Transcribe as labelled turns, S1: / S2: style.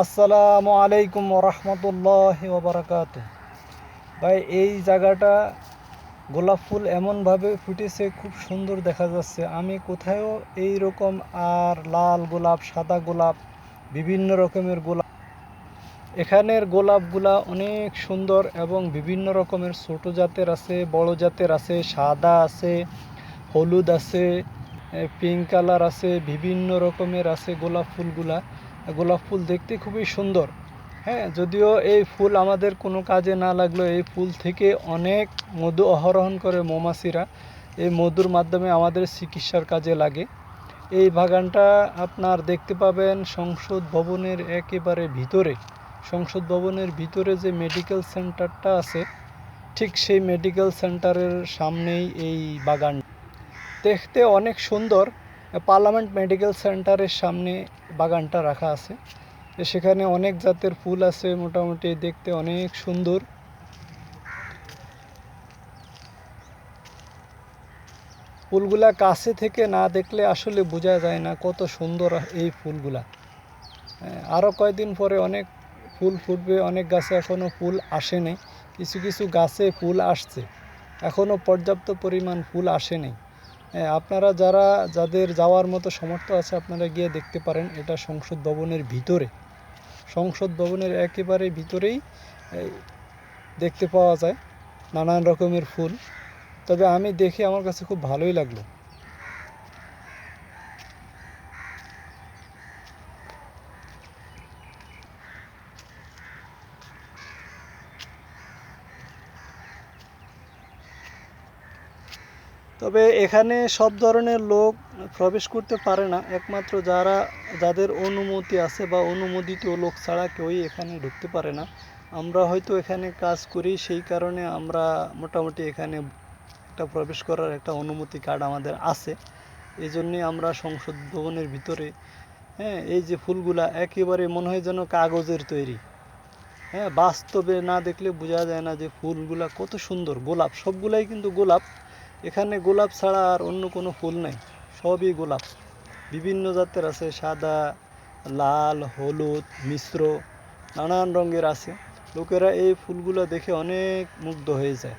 S1: আসসালামু আলাইকুম রহমতুল্লাহ ওবরাকাত। ভাই, এই জায়গাটা গোলাপ ফুল এমনভাবে ফুটেছে, খুব সুন্দর দেখা যাচ্ছে। আমি কোথাও এই রকম আর লাল গোলাপ, সাদা গোলাপ, বিভিন্ন রকমের গোলাপ, এখানের গোলাপগুলা অনেক সুন্দর এবং বিভিন্ন রকমের ছোট জাতের আছে, বড় জাতের আছে, সাদা আছে, হলুদ আছে পিঙ্ক কালার আছে, বিভিন্ন রকমের আছে গোলাপ ফুলগুলা। গোলাপ ফুল দেখতে খুবই সুন্দর। হ্যাঁ যদিও এই ফুল আমাদের কোনো কাজে না লাগলেও এই ফুল থেকে অনেক মধু আহরণ করে মৌমাছিরা। এই মধুর মাধ্যমে আমাদের চিকিৎসার কাজে লাগে। এই বাগানটা আপনার দেখতে পাবেন সংসদ ভবনের একেবারে ভিতরে। সংসদ ভবনের ভিতরে যে মেডিকেল সেন্টারটা আছে, ঠিক সেই মেডিকেল সেন্টারের সামনেই এই বাগান। দেখতে অনেক সুন্দর। পার্লামেন্ট মেডিকেল সেন্টারের সামনে বাগানটা রাখা আছে। সেখানে অনেক জাতের ফুল আছে মোটামুটি দেখতে অনেক সুন্দর। ফুলগুলা কাছে থেকে না দেখলে আসলে বোঝা যায় না কত সুন্দর এই ফুলগুলা। হ্যাঁ, আরও কয়েকদিন পরে অনেক ফুল ফুটবে অনেক গাছে এখনও ফুল আসেনি কিছু কিছু গাছে ফুল আসছে। এখনও পর্যাপ্ত পরিমাণ ফুল আসেনি হ্যাঁ, আপনারা যারা, যাদের যাওয়ার মতো সামর্থ্য আছে, আপনারা গিয়ে দেখতে পারেন এটা সংসদ ভবনের ভিতরে। সংসদ ভবনের একেবারে ভিতরেই দেখতে পাওয়া যায় নানান রকমের ফুল। তবে আমি দেখে আমার কাছে খুব ভালোই লাগল। তবে এখানে সব ধরনের লোক প্রবেশ করতে পারে না। একমাত্র যারা, যাদের অনুমতি আছে বা অনুমোদিত লোক ছাড়া কেউই এখানে ঢুকতে পারে না। আমরা হয়তো এখানে কাজ করি, সেই কারণে আমরা মোটামুটি এখানে একটা প্রবেশ করার একটা অনুমতি কার্ড আমাদের আছে। এই জন্যে আমরা সংসদ ভবনের ভিতরে হ্যাঁ এই যে ফুলগুলা একেবারে মনে হয় যেন কাগজের তৈরি। হ্যাঁ বাস্তবে না দেখলে বোঝা যায় না যে ফুলগুলা কত সুন্দর। গোলাপ, সবগুলাই কিন্তু গোলাপ। এখানে গোলাপ ছাড়া আর অন্য কোনো ফুল নাই, সবই গোলাপ। বিভিন্ন জাতের আছে, সাদা, লাল, হলুদ, মিশ্র, নানান রঙের আছে। লোকেরা এই ফুলগুলো দেখে অনেক মুগ্ধ হয়ে যায়।